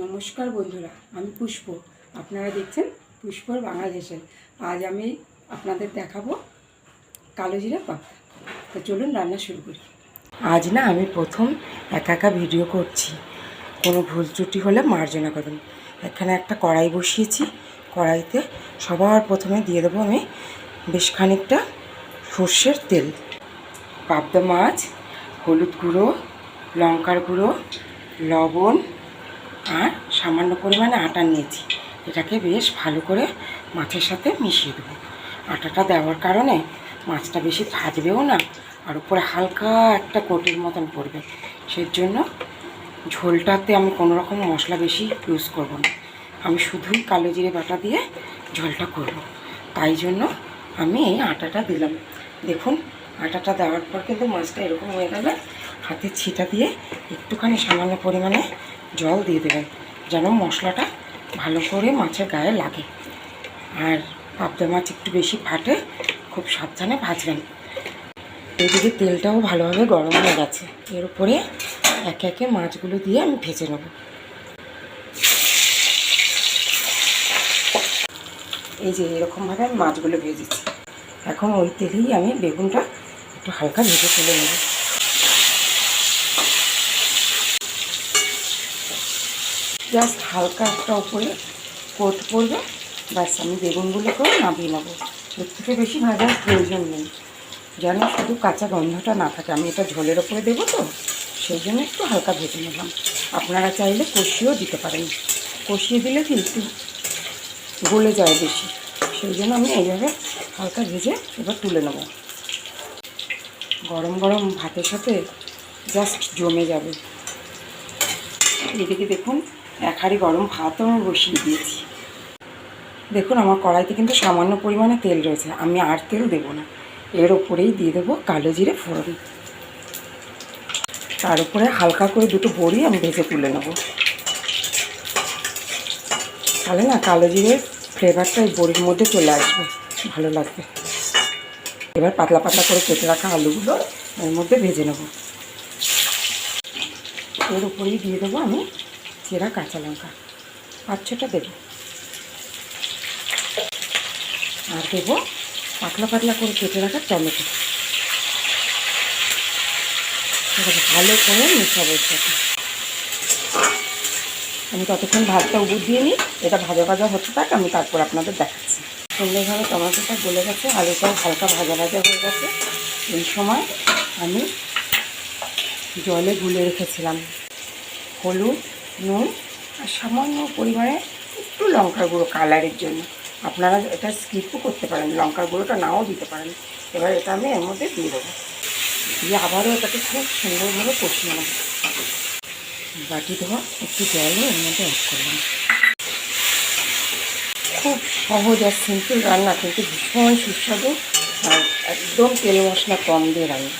নমস্কার বন্ধুরা, আমি পুষ্প। আপনারা দেখছেন পুষ্পর বাংলাদেশের। আজ আমি আপনাদের দেখাবো কালো জিরা তো চলুন রান্না শুরু করি। আজ না আমি প্রথম একা একা ভিডিও করছি। কোনো ভুল ত্রুটি হলে মার্জনা করবেন এখানে একটা কড়াই বসিয়েছি। কড়াইতে সবার প্রথমে দিয়ে দেবো আমি বেশ খানিকটা সর্ষের তেল। পাবদা মাছ, হলুদ গুঁড়ো, লঙ্কার গুঁড়ো, লবণ আর সামান্য পরিমাণে আটা নিয়েছি। এটাকে বেশ ভালো করে মাছের সাথে মিশিয়ে দেবো। আটাটা দেওয়ার কারণে মাছটা বেশি ভাজবেও না, আর উপরে হালকা একটা কোটির মতন পড়বে। সেই জন্য ঝোলটাতে আমি কোনো রকম মশলা বেশি ইউজ করব না। আমি শুধুই কালো জিরে বাটা দিয়ে ঝোলটা করব। তাই জন্য আমি এই আটাটা দিলাম। দেখুন, আটাটা দেওয়ার পর কিন্তু মাছটা এরকম হয়ে গেলে। হাতে ছিটা দিয়ে একটুখানি সামান্য পরিমাণে জল দিয়ে দেবেন যেন মশলাটা ভালো করে মাছের গায়ে লাগে। আর পাবদা মাছ একটু বেশি ফাটে, খুব সাবধানে ভাজবেন। এদিকে তেলটাও ভালোভাবে গরম হয়ে গেছে। এর উপরে একে একে মাছগুলো দিয়ে আমি ভেজে নেব। এই যে এরকমভাবে আমি মাছগুলো ভেজেছি। এখন ওই তেলেই আমি বেগুনটা একটু হালকা ভেজে তুলে নেব। জাস্ট হালকা একটা উপরে কোট পড়বে ব্যাস, আমি বেগুনগুলোকেও নামিয়ে নেব। এর থেকে বেশি ভাজার প্রয়োজন নেই। যেন শুধু কাঁচা গন্ধটা না থাকে। আমি এটা ঝোলের ওপরে দেবো তো, সেই জন্য একটু হালকা ভেজে নিলাম। আপনারা চাইলে কষিয়েও দিতে পারেন। কষিয়ে দিলে কিন্তু গলে যায় বেশি। সেই জন্য আমি এইভাবে হালকা ভেজে এবার তুলে নেব। গরম গরম ভাতের সাথে জাস্ট জমে যাবে। এদিকে দেখুন এক হাঁড়ি গরম ভাতও আমি বসিয়ে দিয়েছি। দেখুন, আমার কড়াইতে কিন্তু সামান্য পরিমাণে তেল রয়েছে। আমি আর তেল দেবো না। এর ওপরেই দিয়ে দেবো কালো জিরে ফোড়ন। তার উপরে হালকা করে দুটো বড়ি আমি ভেজে তুলে নেব। তাহলে না, কালো জিরের ফ্লেভারটা এই বড়ির মধ্যে চলে আসবে। ভালো লাগবে। এবার পাতলা পাতলা করে কেটে রাখা আলুগুলো এর মধ্যে ভেজে নেব। এর উপরেই দিয়ে দেবো আমি চেরা কাঁচা লঙ্কা। পাঁচ ছটা দেবো। আর দেবো পাতলা পাতলা করে কেটে রাখা টমেটো। ভালো করে মেশাবো সাথে আমি ততক্ষণ ভাতটা উবুর দিয়ে নিই। এটা ভাজা ভাজা হতে থাক, আমি তারপর আপনাদের দেখাচ্ছি। সুন্দরভাবে টমেটোটা গলে গেছে, আলুটাও হালকা ভাজা ভাজা হয়ে গেছে। এই সময় আমি জলে গুলে রেখেছিলাম। হলুদ নুন আর সামান্য পরিমাণে একটু লঙ্কার গুঁড়ো কালারের জন্য। আপনারা এটা স্কিপও করতে পারেন, লঙ্কার গুঁড়োটা নাও দিতে পারেন। এবার এটা আমি এর মধ্যে দিয়ে দেবো। দিয়ে আবারও এটাকে খুব সুন্দরভাবে কষিয়ে নেব। বাটি দেওয়া একটু জলও এর মধ্যে অ্যাড করলাম খুব সহজ আর সিম্পল রান্না, কিন্তু ভীষণ সুস্বাদু আর একদম তেল মশলা কম দিয়ে রান্না।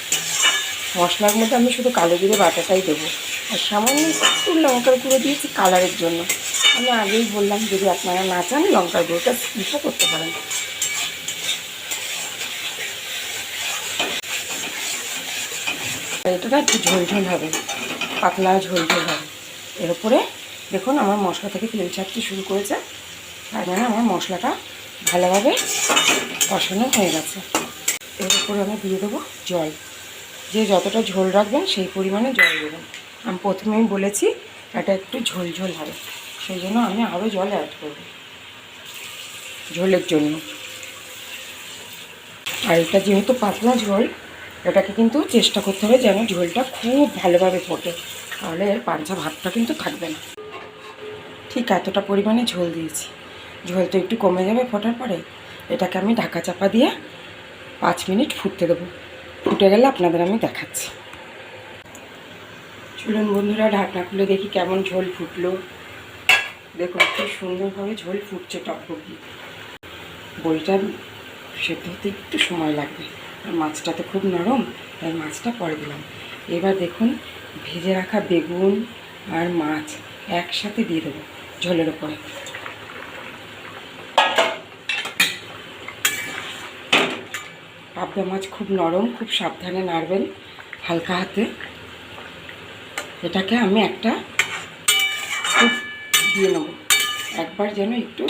মশলার মধ্যে আমি শুধু কালো জিরে বাটাটাই দেবো। আর সামান্য একটু লঙ্কার গুঁড়ো দিয়েছি কালারের জন্য। আমি আগেই বললাম, যদি আপনারা না চান লঙ্কার গুঁড়োটা স্কিপও করতে পারেন। এটা একটু ঝোল ঝোল হবে, পাতলা ঝোল ঝোল হবে। এর উপরে দেখুন, আমার মশলা থেকে তেল ছাড়তে শুরু করেছে। তার মানে আমার মশলাটা ভালোভাবে কষানো হয়ে গেছে। এর উপরে আমি দিয়ে দেবো জল। যে যতটা ঝোল রাখবেন, সেই পরিমাণে জল দেবেন। আমি প্রথমেই বলেছি এটা একটু ঝোল ঝোল হবে। সেই জন্য আমি আরও জল অ্যাড করব। ঝোলের জন্য। আর এটা যেহেতু পাতলা ঝোল, এটাকে কিন্তু চেষ্টা করতে হবে যেন ঝোলটা খুব ভালোভাবে ফোটে। তাহলে এর পাঞ্চা ভাতটা কিন্তু থাকবে না। ঠিক এতটা পরিমাণে ঝোল দিয়েছি। ঝোল তো একটু কমে যাবে ফোটার পরে। এটাকে আমি ঢাকা চাপা দিয়ে পাঁচ মিনিট ফুটতে দেবো। ফুটে গেলে আপনাদের আমি দেখাচ্ছি। চলুন বন্ধুরা, ঢাকনা খুলে দেখি কেমন ঝোল ফুটলো। দেখুন খুব সুন্দরভাবে ঝোল ফুটছে টকবকি বইটা সেদ্ধ হতে একটু সময় লাগবে। আর মাছটা তো খুব নরম, তাই মাছটা পরে দিলাম। এবার দেখুন, ভেজে রাখা বেগুন আর মাছ একসাথে দিয়ে দেবো ঝোলের ওপরে। পাবদা মাছ খুব নরম, খুব সাবধানে নাড়বেন হালকা হাতে। এটাকে আমি একটা দিয়ে নেব। একবার যেন একটু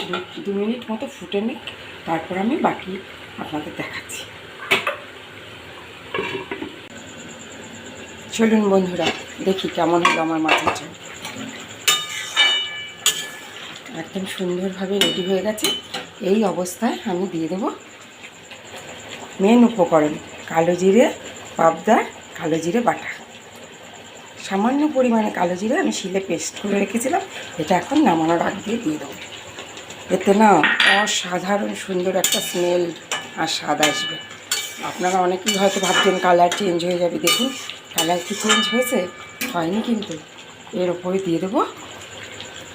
দু মিনিট মতো ফুটে নিক, তারপর আমি বাকি আপনাদের দেখাচ্ছি। চলুন বন্ধুরা, দেখি কেমন হলো আমার মাছের ঝোল। একদম সুন্দরভাবে রেডি হয়ে গেছে। এই অবস্থায় আমি দিয়ে দেবো মেন উপকরণ, কালো জিরে পাবদার কালো জিরে, বাটা। সামান্য পরিমাণে কালো জিরে আমি শিলে পেস্ট করে রেখেছিলাম, এটা এখন নামানোর আগ দিয়ে দিয়ে দেবো। এতে না অসাধারণ সুন্দর একটা স্মেল আর স্বাদ আসবে। আপনারা অনেকেই হয়তো ভাবছেন কালার চেঞ্জ হয়ে যাবে, দেখুন কালার কি চেঞ্জ হয়েছে? হয়নি কিন্তু। এর ওপরে দিয়ে দেবো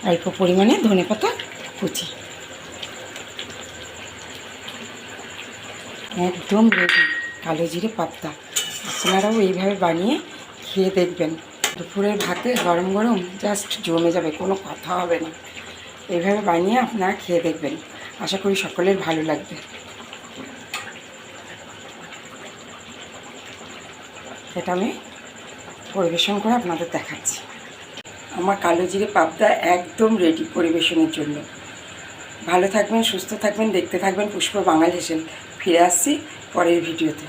অল্প পরিমাণে ধনে পাতা কুচি। একদম রেডি কালো জিরে পাত্তা আপনারাও এইভাবে বানিয়ে খেয়ে দেখবেন। দুপুরের ভাতে গরম গরম জাস্ট জমে যাবে, কোনো কথা হবে না। এইভাবে বানিয়ে আপনারা খেয়ে দেখবেন। আশা করি সকলের ভালো লাগবে। এটা আমি পরিবেশন করে আপনাদের দেখাচ্ছি। আমার কালো জিরে পাবদা একদম রেডি পরিবেশনের জন্য। ভালো থাকবেন, সুস্থ থাকবেন, দেখতে থাকবেন পুষ্প বাঙালি হেসেল ফিরে আসছি পরের ভিডিওতে।